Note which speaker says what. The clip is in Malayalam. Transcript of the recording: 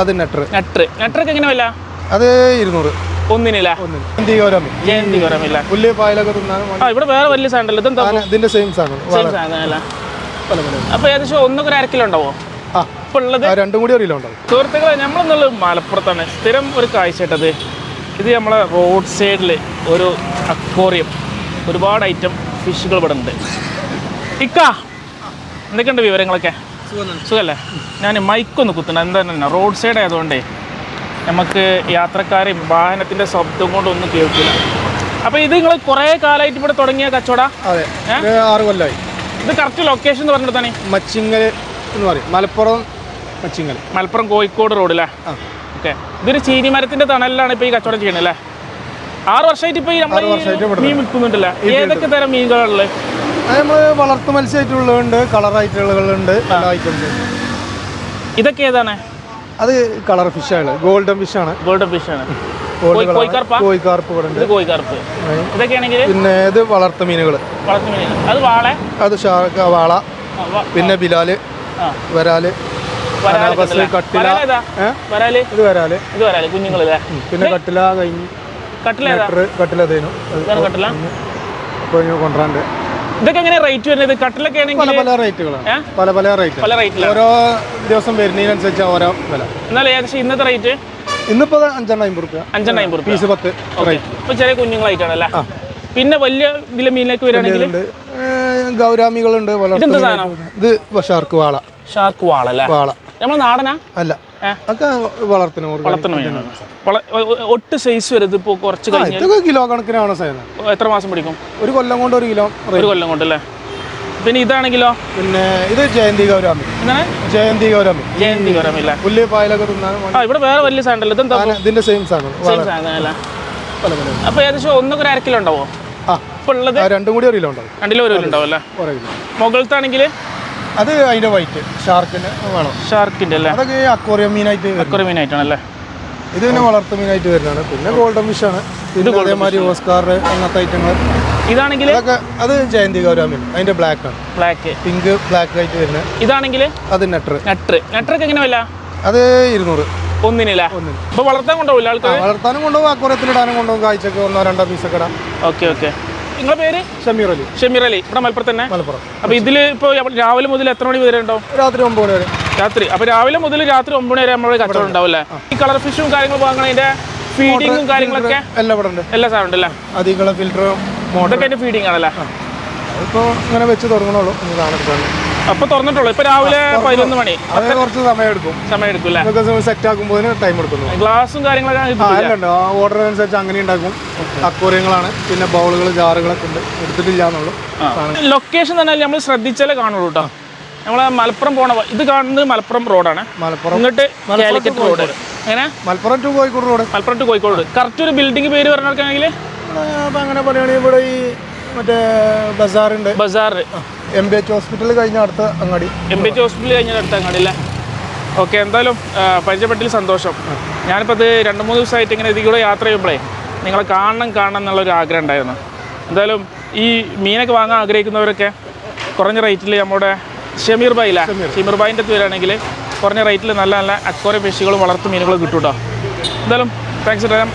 Speaker 1: അത് നെട്ടർ
Speaker 2: നെട്ടർ നെട്ടർക്ക് എങ്ങനെ വില?
Speaker 1: അത് ഇരുന്നൂറ്.
Speaker 2: ഒന്നിനില്ല?
Speaker 1: പുല്ല് പായലൊക്കെ തിന്നാനും
Speaker 2: ആ ഇവിടെ വേറെ വലിയ സാധനം ഇതെന്താ
Speaker 1: ഇതിന്റെ സെയിം സാധനം.
Speaker 2: അപ്പൊ ഏകദേശം ഒന്നൊക്കെ ഒരു ഉള്ളത്?
Speaker 1: രണ്ടും കൂടി ഉണ്ടാവും.
Speaker 2: സുഹൃത്തുക്കളെ നമ്മളെന്നുള്ളത് മലപ്പുറത്താണ്. സ്ഥിരം ഒരു കാഴ്ച ഇട്ടത് ഇത് നമ്മളെ റോഡ് സൈഡിൽ ഒരു അക്വോറിയം ഒരുപാട് ഐറ്റം ഫിഷുകൾ ഇവിടെ ഉണ്ട്. ഇക്ക എന്തൊക്കെയുണ്ട് വിവരങ്ങളൊക്കെ? സുഖല്ലേ? ഞാൻ മൈക്കൊന്ന് കുത്തണം എന്താ റോഡ് സൈഡ് ആയതുകൊണ്ടേ നമുക്ക് യാത്രക്കാരെയും വാഹനത്തിന്റെ ശബ്ദം കൊണ്ടൊന്നും കേൾക്കില്ല. അപ്പോൾ ഇത് നിങ്ങൾ കുറേ കാലമായിട്ട് ഇവിടെ തുടങ്ങിയ കച്ചവട?
Speaker 1: അതെ. ആറ് കൊല്ലമായി
Speaker 2: ഇത് കറക്റ്റ് ലൊക്കേഷൻ എന്ന് പറഞ്ഞിടത്താണ്
Speaker 1: മച്ചിങ്ങൽ എന്ന് പറയും. മലപ്പുറം മച്ചിങ്ങൽ.
Speaker 2: മലപ്പുറം കോഴിക്കോട് റോഡിലെ ഓക്കെ ഇതൊരു ചീനി മരത്തിന്റെ തണലിലാണ് ഇപ്പൊ ഈ കച്ചവടം ചെയ്യണല്ലേ ആറ് വർഷമായിട്ട് ഇപ്പൊ ഈ നമ്മൾ മീൻ വിൽക്കുന്നുണ്ടല്ലേ? ഏതൊക്കെ തരം മീനുകളുള്ളത്
Speaker 1: അത് നമ്മൾ വളർത്തു മത്സ്യമായിട്ടുള്ളതുണ്ട് കളറായിട്ടുള്ളതുണ്ട് ഐറ്റംസ്
Speaker 2: ഇതൊക്കെ ഏതാണ്?
Speaker 1: അത് കളർ ഫിഷാണ് ഗോൾഡൻ ഫിഷാണ്
Speaker 2: ഗോൾഡൻ ഫിഷ് ആണ്.
Speaker 1: ഗോൾഡ് കളർ
Speaker 2: കോഴിക്കാർപ്പാ
Speaker 1: കോഴിക്കാർപ്പ് ഇവിടെ ഉണ്ട്.
Speaker 2: ഇത് കോഴിക്കാർപ്പ് ഇതൊക്കെയാണെങ്കിൽ
Speaker 1: പിന്നെ ഇത് വളർത്തു മീനുകൾ
Speaker 2: വളർത്തു അത് വാളെ?
Speaker 1: അത് ഷാർക്ക വാള. പിന്നെ ബിലാൽ
Speaker 2: വരാൽ.
Speaker 1: അനാബസ് കട്ടില. ഇത് വരാൽ.
Speaker 2: ഇത് വരാൽ കുഞ്ഞുങ്ങളല്ലേ
Speaker 1: പിന്നെ കട്ടില കഴിഞ്ഞ്.
Speaker 2: ഇതാണ് കട്ടില?
Speaker 1: അപ്പോൾ ഇങ്ങനെ കൊണ്ടുവരാണ്ട്.
Speaker 2: ഇതൊക്കെ എങ്ങനെ റേറ്റ് വരുന്നത്? കട്ടിലൊക്കെ ആണെങ്കിൽ
Speaker 1: പല റേറ്റുകളാണ്
Speaker 2: ഏ?
Speaker 1: പല പല റേറ്റ്
Speaker 2: പല റേറ്റിലാണ്
Speaker 1: ഓരോ ദിവസം വരുന്നതിനനുസരിച്ച് ഓരോ വില.
Speaker 2: എന്നാൽ ഏകദേശം ഇന്നത്തെ റേറ്റ്
Speaker 1: ഇന്നിപ്പോ അഞ്ചെണ്ണം അമ്പത് റുപ്യ.
Speaker 2: അഞ്ചെണ്ണം അമ്പത് റുപ്യ.
Speaker 1: പീസ് പത്ത്
Speaker 2: ഇപ്പൊ ചെറിയ കുഞ്ഞുങ്ങളായിട്ടാണല്ലേ. പിന്നെ വലിയ വില മീനിലേക്ക് വരികയാണെങ്കിൽ?
Speaker 1: ഉണ്ട് ഗൗരാമികളുണ്ട്. ഇത് ഷാർക്ക് വാള.
Speaker 2: ഷാർക്ക് വാള അല്ലേ?
Speaker 1: വാള.
Speaker 2: നമ്മൾ നാടനാ?
Speaker 1: അല്ല.
Speaker 2: ഏ?
Speaker 1: അതൊക്കെ വളർത്തുന്ന organic.
Speaker 2: വളർത്തണ മീനാണ്. വള- ഒ- ഒ- ഒട്ട് സൈസ് വരുന്നത് ഇപ്പോൾ കുറച്ച്
Speaker 1: കഴിഞ്ഞാൽ
Speaker 2: കഴിഞ്ഞ്
Speaker 1: കിലോ കണക്കിനാണ്
Speaker 2: എത്ര മാസം പിടിക്കും?
Speaker 1: ഒരു കൊല്ലം കൊണ്ട് ഒരു കിലോ
Speaker 2: ഒരു കൊല്ലം കൊണ്ട് അല്ലേ? പിന്നെ ഇതാണെങ്കിലോ
Speaker 1: പിന്നെ ഇത് giant gourami. Giant gourami.
Speaker 2: Giant കുറമില്ല
Speaker 1: പുല്ല് പായലൊക്കെ തിന്നാനും
Speaker 2: ഇവിടെ വേറെ വലിയ സാധനം ഇതെന്താ
Speaker 1: ഇതിന്റെ സെയിം സാധനം.
Speaker 2: അപ്പോൾ ഏകദേശം ഒന്നൊക്കെ ഒരു അര കിലോ ഉണ്ടാവോ? ഉള്ളത്
Speaker 1: രണ്ടും കൂടി ഒരു കിലോ ഉണ്ടാവും.
Speaker 2: രണ്ടിലും ഒരു കിലോ
Speaker 1: ഉണ്ടാവും
Speaker 2: മുകളിലത്താണെങ്കിൽ
Speaker 1: അത് അതിന്റെ വൈറ്റ് ഷാർക്കിന് വേണം.
Speaker 2: ഷാർക്കിന്റെ അല്ലേ?
Speaker 1: അതൊക്കെ ഈ അക്വോറിയം മീനായിട്ട്
Speaker 2: അക്വറിയം മീനായിട്ടാണല്ലേ
Speaker 1: ഇത് പിന്നെ വളർത്തു മീനായിട്ട് വരുന്നതാണ്. പിന്നെ ഗോൾഡൻ ഫിഷ് ആണ്. ഇത് അതേമാതിരി ഓസ്കാർ അങ്ങനത്തെ ഐറ്റങ്ങൾ
Speaker 2: ഇതാണെങ്കിൽ
Speaker 1: അത് ജയന്തി ഗൗരാമി അതിന്റെ ബ്ലാക്ക് ആണ്.
Speaker 2: ബ്ലാക്ക്
Speaker 1: പിങ്ക് ബ്ലാക്ക് ആയിട്ട് വരുന്നത്.
Speaker 2: ഇതാണെങ്കിൽ
Speaker 1: അത് നെട്ടർ
Speaker 2: നെട്ടർ നട്ടർക്ക് എങ്ങനെ വില?
Speaker 1: അത് ഇരുന്നൂറ്.
Speaker 2: ഒന്നിനില്ല?
Speaker 1: ഒന്നിന്.
Speaker 2: വളർത്താൻ കൊണ്ടുപോകില്ല ആൾക്കാർ
Speaker 1: വളർത്താനും കൊണ്ടുപോകും അക്വറിയത്തിൽ ഇടാനും കൊണ്ടുപോകും കാഴ്ചക്ക് ഒന്നോ രണ്ടോ പീസൊക്കെ ഇടാം.
Speaker 2: Okay okay. നിങ്ങളുടെ പേര്?
Speaker 1: ഷമീർ അലി.
Speaker 2: ഷമീർ അലി. ഇവിടെ മലപ്പുറത്ത് തന്നെ?
Speaker 1: മലപ്പുറം.
Speaker 2: അപ്പോൾ ഇതിൽ ഇപ്പോൾ രാവിലെ മുതൽ എത്ര മണി വരെ ഉണ്ടാവും?
Speaker 1: രാത്രി ഒമ്പത് മണി വരെ.
Speaker 2: രാത്രി. അപ്പോൾ രാവിലെ മുതൽ രാത്രി ഒമ്പത് മണി വരെ നമ്മുടെ കച്ചവടം ഉണ്ടാവില്ലേ ഈ കളർ ഫിഷും കാര്യങ്ങളും വാങ്ങണതിന്റെ ഫീഡിങ്ങും കാര്യങ്ങളൊക്കെ
Speaker 1: എല്ലാം ഇവിടെ ഉണ്ട്.
Speaker 2: എല്ലാ സാധനം ഉണ്ടല്ലേ?
Speaker 1: അധികം ഫിൽറ്ററും
Speaker 2: ഇതൊക്കെ ആണല്ലേ?
Speaker 1: അതിപ്പോൾ ഇങ്ങനെ വെച്ച് തുടങ്ങണുള്ളൂ. കാണാൻ
Speaker 2: അപ്പൊ തുറന്നിട്ടുള്ളൂ. ഇപ്പൊ രാവിലെ പതിനൊന്ന് മണി.
Speaker 1: അത് കുറച്ച് സമയം എടുക്കും
Speaker 2: സമയം എടുക്കൂല്ലേ
Speaker 1: ഇതൊക്കെ സെറ്റ് ആക്കുമ്പോൾ ടൈം എടുക്കുന്നു.
Speaker 2: ഗ്ലാസും കാര്യങ്ങളൊക്കെ
Speaker 1: ഉണ്ട് ആ ഓർഡർ അനുസരിച്ച് അങ്ങനെ ഉണ്ടാക്കും. അക്വോറിയങ്ങളാണ്. പിന്നെ ബൗളുകൾ ജാറുകളൊക്കെ ഉണ്ട്. എടുത്തിട്ടില്ല എന്നുള്ളൂ
Speaker 2: ലൊക്കേഷൻ തന്നെ നമ്മൾ ശ്രദ്ധിച്ചാലേ കാണുള്ളൂ കേട്ടോ നമ്മളെ മലപ്പുറം പോണ ഇത് കാണുന്നത് മലപ്പുറം റോഡാണ്.
Speaker 1: മലപ്പുറം.
Speaker 2: ഇങ്ങോട്ട് കാലിക്കറ്റ് റോഡ്. അങ്ങനെ
Speaker 1: Malappuram to Kozhikode road.
Speaker 2: Malappuram to Kozhikode correct ഒരു ബിൽഡിംഗ് പേര്
Speaker 1: പറഞ്ഞിടക്കാണെങ്കിൽ അങ്ങനെ പറയുകയാണെങ്കിൽ ഇവിടെ ഈ മറ്റേ ബസാറുണ്ട്
Speaker 2: ബസാർ
Speaker 1: എം ബി എച്ച് ഹോസ്പിറ്റൽ കഴിഞ്ഞ അടുത്ത അങ്ങാടി.
Speaker 2: എം ബി എച്ച് ഹോസ്പിറ്റൽ കഴിഞ്ഞ അടുത്ത അങ്ങാടിയില്ല ഓക്കെ എന്തായാലും പരിചയപ്പെട്ടിൽ സന്തോഷം. ഞാനിപ്പോൾ ഇത് രണ്ട് മൂന്ന് ദിവസമായിട്ട് ഇങ്ങനെ ഇതിൽ കൂടെ യാത്ര ചെയ്യുമ്പോഴേ നിങ്ങളെ കാണണം കാണണം എന്നുള്ളൊരു ആഗ്രഹം ഉണ്ടായിരുന്നു. എന്തായാലും ഈ മീനൊക്കെ വാങ്ങാൻ ആഗ്രഹിക്കുന്നവരൊക്കെ കുറഞ്ഞ റേറ്റിൽ നമ്മുടെ ഷമീർ ബായില്ല ഷമീർ. ബായിന്റെ അടുത്ത് വരികയാണെങ്കിൽ കുറഞ്ഞ റേറ്റിൽ നല്ല നല്ല അക്വറി ഫിഷുകളും വളർത്തു മീനുകളും കിട്ടും കേട്ടോ എന്തായാലും താങ്ക്സ് വരാം.